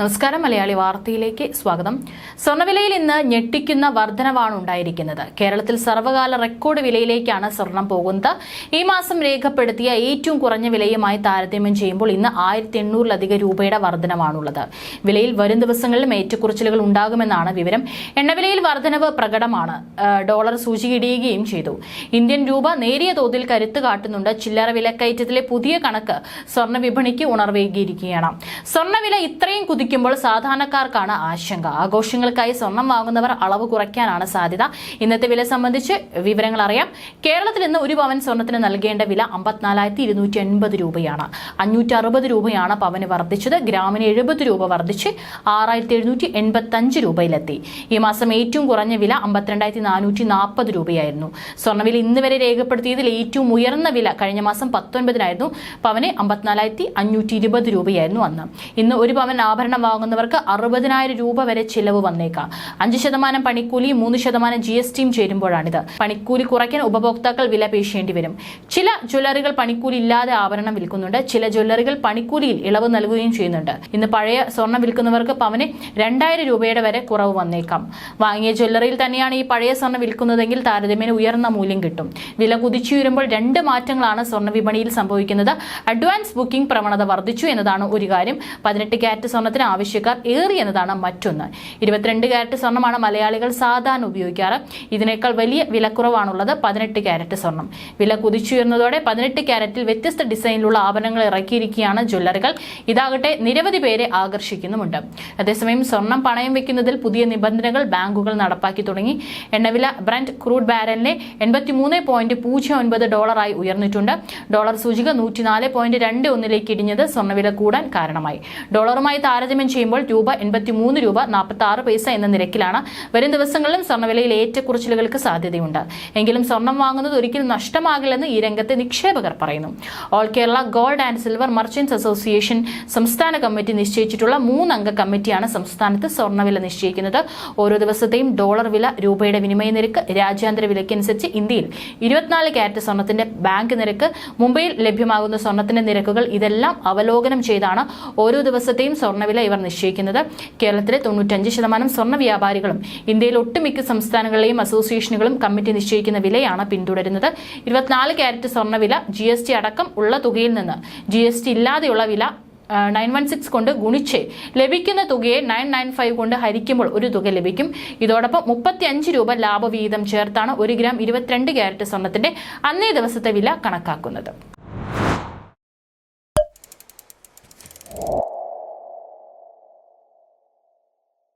നമസ്കാരം മലയാളി വാർത്തയിലേക്ക് സ്വാഗതം. സ്വർണവിലയിൽ ഇന്ന് ഞെട്ടിക്കുന്ന വർധനവാണ് ഉണ്ടായിരിക്കുന്നത്. കേരളത്തിൽ സർവകാല റെക്കോർഡ് വിലയിലേക്കാണ് സ്വർണം പോകുന്നത്. ഈ മാസം രേഖപ്പെടുത്തിയ ഏറ്റവും കുറഞ്ഞ വിലയുമായി താരതമ്യം ചെയ്യുമ്പോൾ ഇന്ന് ആയിരത്തി എണ്ണൂറിലധികം രൂപയുടെ വർധനമാണുള്ളത് വിലയിൽ വരും ദിവസങ്ങളിലും ഏറ്റക്കുറച്ചിലുകൾ ഉണ്ടാകുമെന്നാണ് വിവരം. എണ്ണവിലയിൽ വർധനവ് പ്രകടമാണ്. ഡോളർ സൂചിയിടുകയും ചെയ്തു. ഇന്ത്യൻ രൂപ നേരിയ തോതിൽ കരുത്ത് കാട്ടുന്നുണ്ട്. ചില്ലറ വിലക്കയറ്റത്തിലെ പുതിയ കണക്ക് സ്വർണ വിപണിക്ക് ഉണർവേകിയിരിക്കുകയാണ്. സ്വർണവില ഇത്രയും കുതിക്കുമ്പോൾ സാധാരണക്കാർക്കാണ് ആശങ്ക. ആഘോഷങ്ങൾക്കായി സ്വർണം വാങ്ങുന്നവർ അളവ് കുറയ്ക്കാനാണ് സാധ്യത. ഇന്നത്തെ വില സംബന്ധിച്ച് വിവരങ്ങൾ അറിയാം കേരളത്തിൽ ഇന്ന് ഒരു പവൻ സ്വർണത്തിന് നൽകേണ്ട വില അമ്പത്തിനാലായിരത്തി ഇരുന്നൂറ്റി എൺപത് രൂപയാണ്. അഞ്ഞൂറ്റി അറുപത് രൂപയാണ് പവന് വർദ്ധിച്ചത്. ഗ്രാമിന് എഴുപത് രൂപ വർദ്ധിച്ച് ആറായിരത്തി എഴുന്നൂറ്റി എൺപത്തി അഞ്ച് രൂപയിലെത്തി. ഈ മാസം ഏറ്റവും കുറഞ്ഞ വില അമ്പത്തിരണ്ടായിരത്തി നാനൂറ്റി നാൽപ്പത് രൂപയായിരുന്നു സ്വർണവില ഇന്ന് വരെ രേഖപ്പെടുത്തിയതിൽ ഏറ്റവും ഉയർന്ന വില കഴിഞ്ഞ മാസം പത്തൊൻപതിനായിരുന്നു. പവന് അമ്പത്തിനാലായിരത്തി അഞ്ഞൂറ്റി ഇരുപത് രൂപയായിരുന്നു അന്ന്. ഇന്ന് ഒരു പവൻ ആഭരണം വാങ്ങുന്നവർക്ക് അറുപതിനായിരം രൂപ വരെ ചിലവ് വന്നേക്കാം. അഞ്ച് ശതമാനം പണിക്കൂലി മൂന്ന് ശതമാനം ജി എസ് ടിയും ചേരുമ്പോഴാണിത്. പണിക്കൂലി കുറയ്ക്കാൻ ഉപഭോക്താക്കൾ വില പേശേണ്ടി വരും. ചില ജ്വല്ലറികൾ പണിക്കൂലി ഇല്ലാതെ ആഭരണം വിൽക്കുന്നുണ്ട്. ചില ജ്വല്ലറികൾ പണിക്കൂലിയിൽ ഇളവ് നൽകുകയും ചെയ്യുന്നുണ്ട്. ഇന്ന് പഴയ സ്വർണം വിൽക്കുന്നവർക്ക് പവന് രണ്ടായിരം രൂപയുടെ വരെ കുറവ് വന്നേക്കാം. വാങ്ങിയ ജ്വല്ലറിയിൽ തന്നെയാണ് ഈ പഴയ സ്വർണം വിൽക്കുന്നതെങ്കിൽ താരതമ്യേന ഉയർന്ന മൂല്യം കിട്ടും. വില കുതിച്ചുയരുമ്പോൾ രണ്ട് മാറ്റങ്ങളാണ് സ്വർണ വിപണിയിൽ സംഭവിക്കുന്നത്. അഡ്വാൻസ് ബുക്കിംഗ് പ്രവണത വർദ്ധിച്ചു എന്നതാണ് ഒരു കാര്യം. പതിനെട്ട് ക്യാരറ്റ് സ്വർണത്തിന് ആവശ്യക്കാർ ഏറി എന്നതാണ് മറ്റൊന്ന്. ഇരുപത്തിരണ്ട് ക്യാരറ്റ് സ്വർണമാണ് മലയാളികൾ സാധാരണ ഉപയോഗിക്കാറ്. ഇതിനേക്കാൾ വലിയ വിലക്കുറവാണുള്ളത് പതിനെട്ട് ക്യാരറ്റ് സ്വർണം. വില കുതിച്ചുയർന്നതോടെ പതിനെട്ട് ക്യാരറ്റിൽ വ്യത്യസ്ത ഡിസൈനിലുള്ള ആഭരണങ്ങൾ ഇറക്കിയിരിക്കുകയാണ് ജ്വല്ലറികൾ. ഇതാകട്ടെ നിരവധി പേരെ ആകർഷിക്കുന്നുമുണ്ട്. അതേസമയം സ്വർണം പണയം വെക്കുന്നതിൽ പുതിയ നിബന്ധനകൾ ബാങ്കുകൾ നടപ്പാക്കി തുടങ്ങി. എണ്ണവില ബ്രൻഡ് ക്രൂഡ് ബാരലിനെ എൺപത്തി മൂന്ന് പോയിന്റ് പൂജ്യം ഒൻപത് ഡോളറായി ഉയർന്നിട്ടുണ്ട്. ഡോളർ സൂചിക നൂറ്റിനാല് പോയിന്റ് രണ്ട് ഒന്നിലേക്ക് ഇടിഞ്ഞത് സ്വർണവില കൂടാൻ കാരണമായി. ഡോളറുമായി താരതമ്യം ചെയ്യുമ്പോൾ രൂപ എൺപത്തി മൂന്ന് രൂപ നാൽപ്പത്തി ആറ് പൈസ എന്ന നിരക്കിലാണ് വരും ദിവസങ്ങളിലും സ്വർണവിലയിൽ ഏറ്റക്കുറച്ചിലുകൾക്ക് സാധ്യതയുണ്ട്. എങ്കിലും സ്വർണം വാങ്ങുന്നത് ഒരിക്കലും നഷ്ടമാകില്ലെന്ന് ഈ രംഗത്തെ നിക്ഷേപകർ പറയുന്നു. All Kerala gold and silver merchants association സംസ്ഥാന കമ്മിറ്റി നിശ്ചയിച്ചിട്ടുള്ള മൂന്നംഗ കമ്മിറ്റിയാണ് സംസ്ഥാനത്ത് സ്വർണവില നിശ്ചയിക്കുന്നത്. ഓരോ ദിവസത്തെയും ഡോളർ വില രൂപയുടെ വിനിമയ നിരക്ക് രാജ്യാന്തര വിലയ്ക്കനുസരിച്ച് ഇന്ത്യയിൽ ഇരുപത്തിനാല് ക്യാരറ്റ് സ്വർണത്തിന്റെ ബാങ്ക് നിരക്ക് മുംബൈയിൽ ലഭ്യമാകുന്ന സ്വർണത്തിന്റെ നിരക്കുകൾ ഇതെല്ലാം അവലോകനം ചെയ്താണ് ഓരോ ദിവസത്തെയും സ്വർണവില ഇവർ നിശ്ചയിക്കുന്നത്. കേരളത്തിലെ തൊണ്ണൂറ്റഞ്ച് ശതമാനം സ്വർണ വ്യാപാരികളും ഇന്ത്യയിൽ ഒട്ടുമിക്ക സംസ്ഥാനങ്ങളിലെയും അസോസിയേഷനുകളും കമ്മിറ്റി നിശ്ചയിക്കുന്ന വിലയാണ് പിന്തുടരുന്നത്. ഇരുപത്തിനാല് ക്യാരറ്റ് സ്വർണവില ജി എസ് ടി അടക്കം ഉള്ള തുകയിൽ നിന്ന് ജി എസ് ടി ഇല്ലാതെയുള്ള വില നയൻ വൺ സിക്സ് കൊണ്ട് ഗുണിച്ച് ലഭിക്കുന്ന തുകയെ നയൻ നയൻ ഫൈവ് കൊണ്ട് ഹരിക്കുമ്പോൾ ഒരു തുക ലഭിക്കും. ഇതോടൊപ്പം മുപ്പത്തി അഞ്ച് രൂപ ലാഭവിഹിതം ചേർത്താണ് ഒരു ഗ്രാം ഇരുപത്തിരണ്ട് ക്യാരറ്റ് സ്വർണത്തിന്റെ അന്നേ ദിവസത്തെ വില കണക്കാക്കുന്നത്.